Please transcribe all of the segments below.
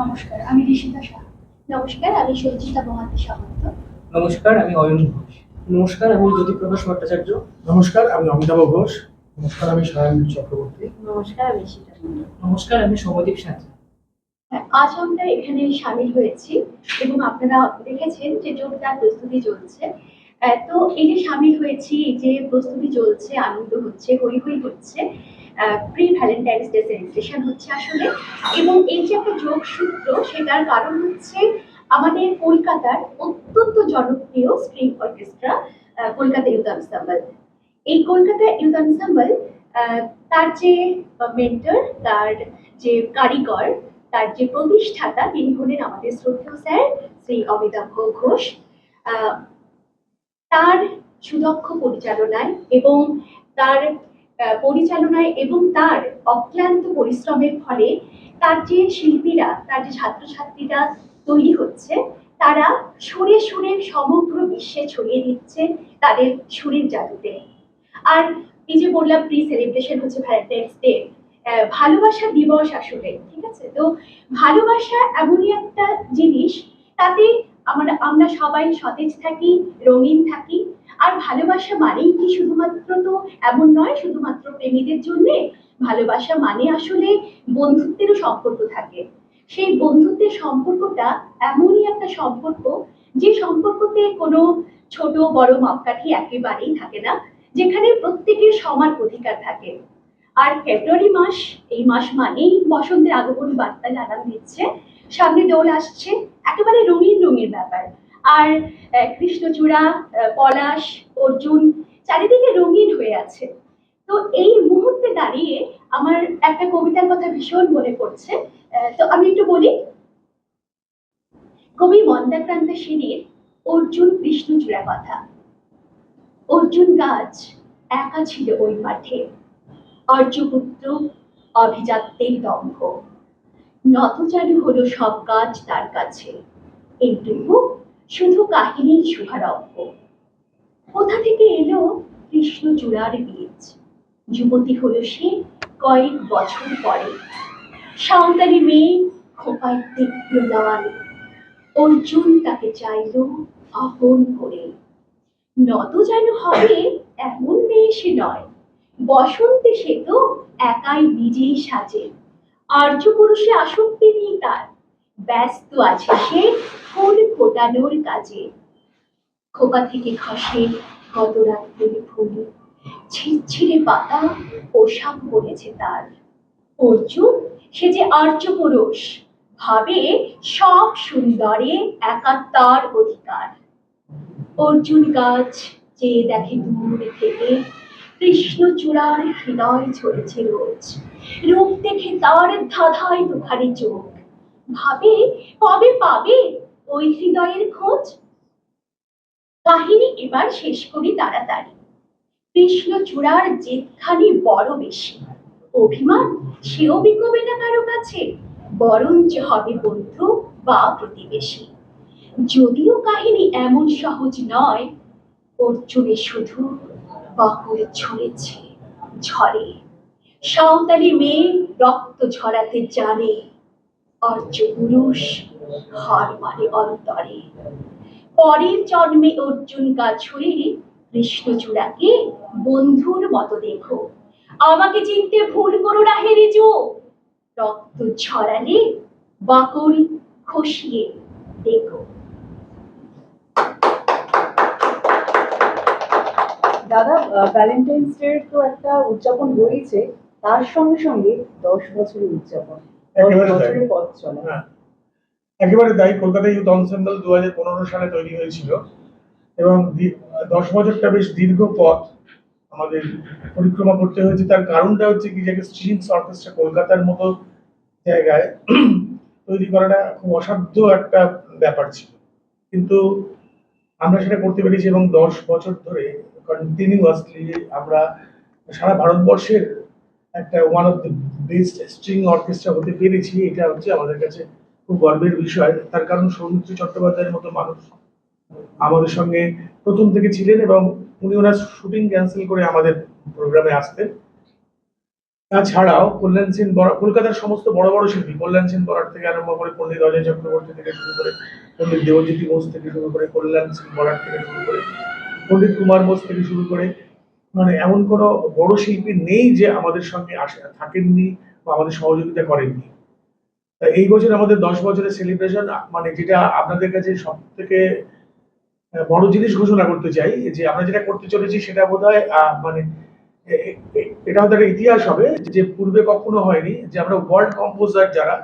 নমস্কার আমি ঋষিতা শাহ নমস্কার আমি সঞ্চিতা মহান্তি সামন্ত। নমস্কার আমি অয়ন ঘোষ। নমস্কার আমি জ্যোতিপ্রকাশ ভট্টাচার্য। নমস্কার আমি অমিতাভ ঘোষ। নমস্কার আমি সায়ন চক্রবর্তী। নমস্কার আমি সীতা। নমস্কার আমি সমদীপ সাঁতরা। হ্যাঁ, আজ আমরা এখানে সামিল হয়েছি এবং আপনারা দেখেছেন যে জোরদার প্রস্তুতি চলছে। তো এই যে সামিল হয়েছি যে প্রস্তুতি চলছে আনন্দ হচ্ছে হই হই হচ্ছে প্রি ভ্যালেন্টাইন্স ডে সেলিব্রেশন হচ্ছে আসলে। এবং এই যে একটা যোগসূত্র সেটার কারণ হচ্ছে আমাদের কলকাতার অত্যন্ত জনপ্রিয় string orchestra Kolkata youth ensemble এই কলকাতা ইউথ আনসাম্বল তার যে মেন্টর তার যে কারিগর, তার যে প্রতিষ্ঠাতা, তিনি হলেন আমাদের শ্রদ্ধেয় স্যার শ্রী অমিতাভ ঘোষ। তার সুদক্ষ পরিচালনায় এবং তার পরিচালনায় এবং তার অক্লান্ত পরিশ্রমের ফলে তার যে শিল্পীরা, তার যে ছাত্রছাত্রীরা তৈরি হচ্ছে, তারা সুরে সুরে সমগ্র বিশ্বে ছড়িয়ে দিচ্ছে তাদের সুরের জাদুতে। আর এই যে বললাম প্রি সেলিব্রেশন হচ্ছে ভ্যালেন্টাইন্স ডে ভালোবাসা দিবস আসলে, ঠিক আছে? তো ভালোবাসা এমনই একটা জিনিস, তাতে আমরা আমরা সবাই সতেজ থাকি, রঙিন থাকি আর ভালোবাসা মানেই কি শুধুমাত্র তো এমন নয়, শুধুমাত্র প্রেমীদের জন্যে? ভালোবাসা মানে আসলে বন্ধুত্বেরও সম্পর্ক থাকে। সেই বন্ধুত্বের সম্পর্কটা এমনই একটা সম্পর্ক, যে সম্পর্কতে কোনো ছোট, বড় মাপকাঠি একেবারেই থাকে না, যেখানে প্রত্যেকের সমান অধিকার থাকে। আর ফেব্রুয়ারি মাস, এই মাস মানেই বসন্তের আগমন বার্তা জানান দিচ্ছে। সামনে দোল আসছে, একেবারে রঙিন রঙিন ব্যাপার। আর কৃষ্ণচূড়া পলাশ, অর্জুন চারিদিকে রঙিন হয়ে আছে। তো এই মুহূর্তে দাঁড়িয়ে আমার একটা কবিতার কথা ভীষণ মনে পড়ছে। তো আমি একটু বলি। কবি মন্দাক্রান্ত সেনের অর্জুন কৃষ্ণচূড়া কথা। অর্জুন গাছ একা ছিল ওই মাঠে। অর্যপুত্র অভিজাত্যের দম্ভ। নতচারু হলো সব কাজ তার কাছে। এইটুকু শুধু কাহিনীর শুভারম্ভ কোথা থেকে এলো কৃষ্ণ কৃষ্ণচূড়ার বীজ? যুবতী হলো সে কয়েক বছর পরে। সাঁওতালি মেয়ে খোপায় তীব্র অর্জুন তাকে চাইল আপন করে। নত যেন হবে এমন মেয়ে সে নয়। বসন্তে সে তো একাই নিজেই সাজে। আর্য পুরুষে আসক্তি নেই তার। ব্যস্ত আছে সে ফুল ফোটানোর কাজে। খোপা থেকে খসে কত রাত্রের ফুল। ছিঁড়ছিড়ে পাতা পোশাক পরেছে তার। অর্জুন, সে যে আর্য পুরুষ ভাবে সব সুন্দরে একাত্তার অধিকার। অর্জুন গাছ চেয়ে দেখে দূর থেকে কৃষ্ণচূড়ার হৃদয় ঝরেছে রোজ। রূপ দেখে তার ধাঁধায় দুখারি চোখ। ভাবে, কবে পাবে ওই হৃদয়ের খোঁজ? কাহিনী এবার শেষ করি তাড়াতাড়ি। কৃষ্ণচূড়ার জেদখানি বড় বেশি। অভিমান, সেও বিকবে না কারও কাছে। বরঞ্চ হবে বন্ধু বা প্রতিবেশী। যদিও কাহিনী এমন সহজ নয়, অর্জুনে শুধু বাকুড়ে ঝরেছে ঝরে সাঁওতালি মেয়ে রক্ত ঝরাতে জানে অর্জ পুরুষ হার মানে অন্তরে। পরের জন্মে অর্জুন গাছ হয়ে কৃষ্ণচূড়াকে বন্ধুর মতো দেখো। আমাকে চিনতে ভুল করো না হেরে যো রক্ত বাকল খসিয়ে দেখো। দাদা ভ্যালেন্টাইন্স ডে তো একটা উদযাপন রয়েছে, তার সঙ্গে সঙ্গে দশ বছরের উদযাপন। একেবারে তাই। বছরের পথ চলা। হ্যাঁ। একেবারে তাই কলকাতা ইউথ অনসেম্বল দু হাজার পনেরো সালে তৈরি হয়েছিল এবং দশ বছরটা বেশ দীর্ঘ পথ আমাদের পরিক্রমা করতে হয়েছে। তার কারণটা হচ্ছে কি যে স্ট্রিংস অর্কেস্ট্রা কলকাতার মতো জায়গায় তৈরি করাটা খুব অসাধ্য একটা ব্যাপার ছিল। কিন্তু আমরা সেটা করতে পেরেছি এবং দশ বছর ধরে কন্টিনিউয়াসলি আমরা সারা ভারতবর্ষের একটা one of the best string orchestra হতে পেরেছি, এটা হচ্ছে আমাদের কাছে খুব গর্বের বিষয়। তার কারণ সৌমিত্র চট্টোপাধ্যায়ের মতো মানুষ আমাদের সঙ্গে প্রথম থেকে ছিলেন এবং উনি ওনার শুটিং ক্যান্সেল করে আমাদের প্রোগ্রামে আসতেন। তাছাড়াও কল্যাণ সেন বরা, কলকাতার সমস্ত বড় বড় শিল্পী, কল্যাণ সেন বরার থেকে আরম্ভ করে পণ্ডিত অজয় চক্রবর্তী থেকে শুরু করে পণ্ডিত দেবজ্যোতি বোস থেকে শুরু করে কল্যাণ সেন বরাট থেকে শুরু করে পণ্ডিত কুমার বোস থেকে শুরু করে মানে এমন কোনো বড় শিল্পী নেই যে আমাদের সঙ্গে থাকেননি বা আমাদের সহযোগিতা করেননি। এই বছর আমাদের দশ বছরের সেলিব্রেশন মানে যেটা আপনাদের কাছে সব থেকে বড় জিনিস ঘোষণা করতে চাই, যে আমরা যেটা করতে চলেছি সেটা বোধ হয় মানে এটা হয়তো একটা ইতিহাস হবে, যে পূর্বে কখনো হয়নি যে আমরা ওয়ার্ল্ড কম্পোজার যারা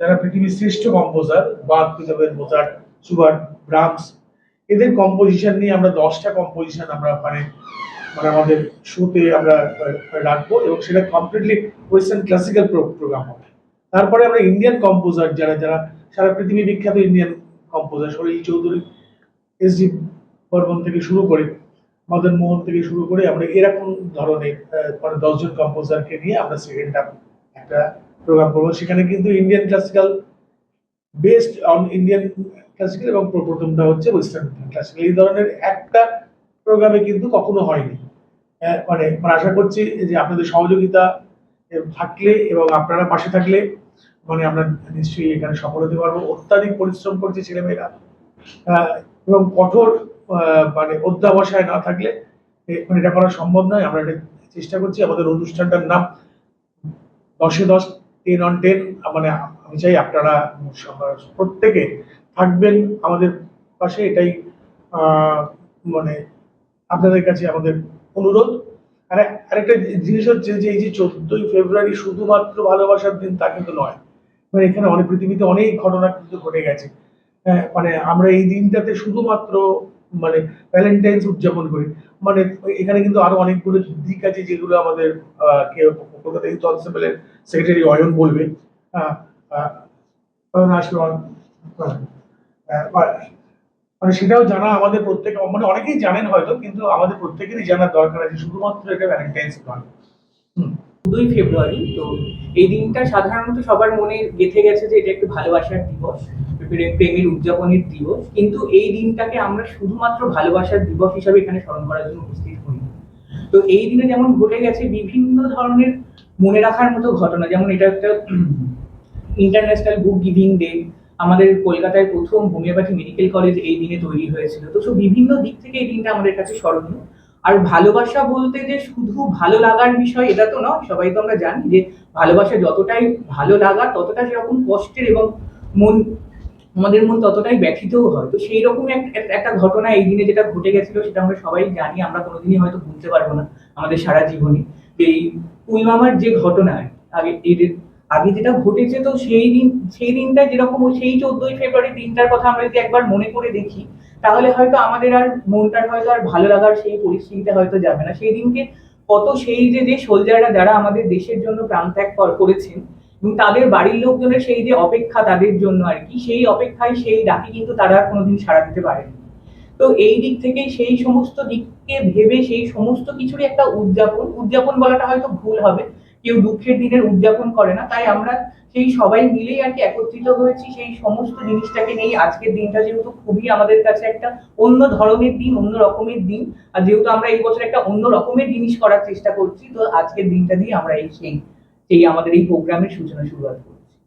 যারা পৃথিবীর শ্রেষ্ঠ কম্পোজার বাদ পিতাবের মোজার্ট সুবার ব্রামস এদের কম্পোজিশন নিয়ে আমরা দশটা কম্পোজিশন আমরা মানে মানে আমাদের শোতে আমরা রাখব এবং সেটা কমপ্লিটলি ওয়েস্টার্ন ক্লাসিক্যাল প্রোগ্রাম হবে। তারপরে আমরা ইন্ডিয়ান কম্পোজার যারা যারা সারা পৃথিবী বিখ্যাত Indian composer Salil Chowdhury S G Burman থেকে শুরু করে, মদন মোহন থেকে শুরু করে, আমরা এরকম ধরনের মানে দশজন কম্পোজারকে নিয়ে আমরা সেকেন্ড হাফ একটা প্রোগ্রাম করব। সেখানে কিন্তু Indian classical best on Indian classical এবং প্র- প্রথমটা হচ্ছে ওয়েস্টার্ন ক্লাসিক্যাল এই ধরনের একটা প্রোগ্রামে কিন্তু কখনো হয়নি। মানে মানে আশা করছি যে আপনাদের সহযোগিতা থাকলে এবং আপনারা পাশে থাকলে মানে আমরা নিশ্চয়ই এখানে সফল হতে পারব। অত্যাধিক পরিশ্রম করছে ছেলেমেয়েরা। এবং কঠোর মানে অধ্যাবসায় না থাকলে মানে এটা করা সম্ভব নয়। আমরা এটা চেষ্টা করছি। আমাদের অনুষ্ঠানটার নাম দশে দশ টেন অন টেন মানে আমি চাই আপনারা প্রত্যেকে থাকবেন আমাদের পাশে। এটাই মানে আপনাদের কাছে আমাদের অনুরোধ। আর আরেকটা জিনিস হচ্ছে যে এই যে চোদ্দই ফেব্রুয়ারি শুধুমাত্র ভালোবাসার দিন তা কিন্তু নয়। মানে এখানে অনেক পৃথিবীতে অনেক ঘটনা কিন্তু ঘটে গেছে। হ্যাঁ, মানে আমরা এই দিনটাতে শুধুমাত্র মানে ভ্যালেন্টাইন্স উদযাপন করি। মানে এখানে কিন্তু আরও অনেকগুলো দিক আছে যেগুলো আমাদের কলকাতা ইউথ কনস্টেবলের সেক্রেটারি অয়ন বলবে। আসবে। হ্যাঁ, আহ, মানে সেটাও জানা আমাদের প্রত্যেক মানে অনেকেই জানেন হয়তো, কিন্তু আমাদের প্রত্যেকেরই জানার দরকার আছে। শুধুমাত্র এটা ভ্যালেন্টাইন্স নয় চোদ্দই ফেব্রুয়ারি, তো এই দিনটা সাধারণত সবার মনে গেঁথে গেছে যে এটা একটি ভালোবাসার দিবস, প্রেমের উদযাপনের দিবস। কিন্তু এই দিনটাকে আমরা শুধুমাত্র ভালোবাসার দিবস হিসাবে এখানে স্মরণ করার জন্য উপস্থিত হই তো এই দিনে যেমন ঘটে গেছে বিভিন্ন ধরনের মনে রাখার মতো ঘটনা, যেমন এটা একটা ইন্টারন্যাশনাল বুক গিভিং ডে আমাদের কলকাতায় প্রথম হোমিওপ্যাথি মেডিকেল কলেজ এই দিনে তৈরি হয়েছিল। তো সব বিভিন্ন দিক থেকে এই দিনটা আমাদের কাছে স্মরণীয়। আর ভালোবাসা বলতে যে শুধু ভালো লাগার বিষয় এটা তো নয়, সবাই তো আমরা জানি যে ভালোবাসা যতটাই ভালো লাগা, ততটা সেরকম কষ্টের এবং মন, আমাদের মন ততটাই ব্যথিতও হয়। তো সেই রকম এক- এক- একটা ঘটনা এই দিনে যেটা ঘটে গেছিল সেটা আমরা সবাই জানি, আমরা কোনোদিনই হয়তো ভুলতে পারব না আমাদের সারা জীবনে। এই পুলওয়ামার যে ঘটনা, আগে আগে যেটা ঘটেছে তো সেই দিন, সেই দিনটা যেরকম সেই চোদ্দই ফেব্রুয়ারি দিনটার কথা আমরা যদি একবার মনে করে দেখি, তাহলে হয়তো আমাদের আর মনটার হয়তো আর ভালো লাগার সেই পরিস্থিতিতে হয়তো যাবে না। সেই দিনকে কত সেই যে যে সোলজাররা যারা আমাদের দেশের জন্য প্রাণত্যাগ কর- করেছেন এবং তাদের বাড়ির লোকজনের সেই যে অপেক্ষা তাদের জন্য আর কি, সেই অপেক্ষায় সেই ডাকে কিন্তু তারা কোনোদিন সাড়া দিতে পারেনি। তো এই দিক থেকে সেই সমস্ত দিককে ভেবে সেই সমস্ত কিছুরই একটা উদযাপন উদযাপন বলাটা হয়তো ভুল হবে। কেউ দুঃখের দিনের উদযাপন করে না, তাই আমরা সেই সবাই মিলেই আর কি একত্রিত হয়েছি, সেই সমস্ত জিনিসটাকে নিয়ে আজকের দিনটা যেহেতু খুবই আমাদের কাছে একটা অন্য ধরনের দিন, অন্য রকমের দিন, আর যেহেতু আমরা এই বছর একটা অন্য রকমের জিনিস করার চেষ্টা করছি, তো আজকের দিনটা দিয়ে আমরা এই সেই সেই আমাদের এই প্রোগ্রামের সূচনা শুরুয়াত করছি।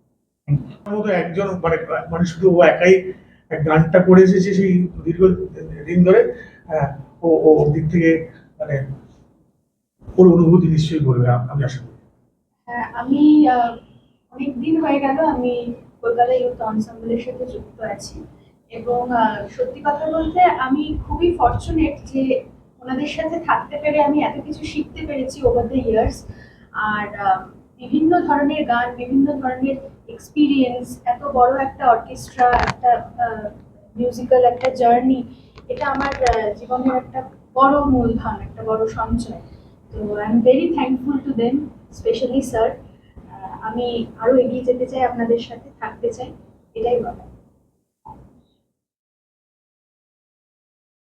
একজন মানে মানে শুধু ও একাই গানটা করে এসেছে সেই দীর্ঘ দিন ধরে ও ওর দিক থেকে মানে ওর অনুভূতি নিশ্চয়ই বলবে, আম- আশা করি। আমি অনেক দিন হয়ে গেল আমি কলকাতা ইউথ অনসাম্বলের সাথে যুক্ত আছি। এবং সত্যি কথা বলতে আমি খুবই ফর্চুনেট যে ওনাদের সাথে থাকতে পেরে আমি এত কিছু শিখতে পেরেছি ওভার দ্য ইয়ার্স আর বিভিন্ন ধরনের গান, বিভিন্ন ধরনের এক্সপিরিয়েন্স এত বড় একটা অর্কেস্ট্রা একটা মিউজিক্যাল একটা জার্নি এটা আমার জীবনের একটা বড় মূলধন, একটা বড় সঞ্চয়। তো I am very thankful to them specially sir আমি আরও এগিয়ে যেতে চাই আপনাদের সাথে, থাকতে চাই, এটাই বলা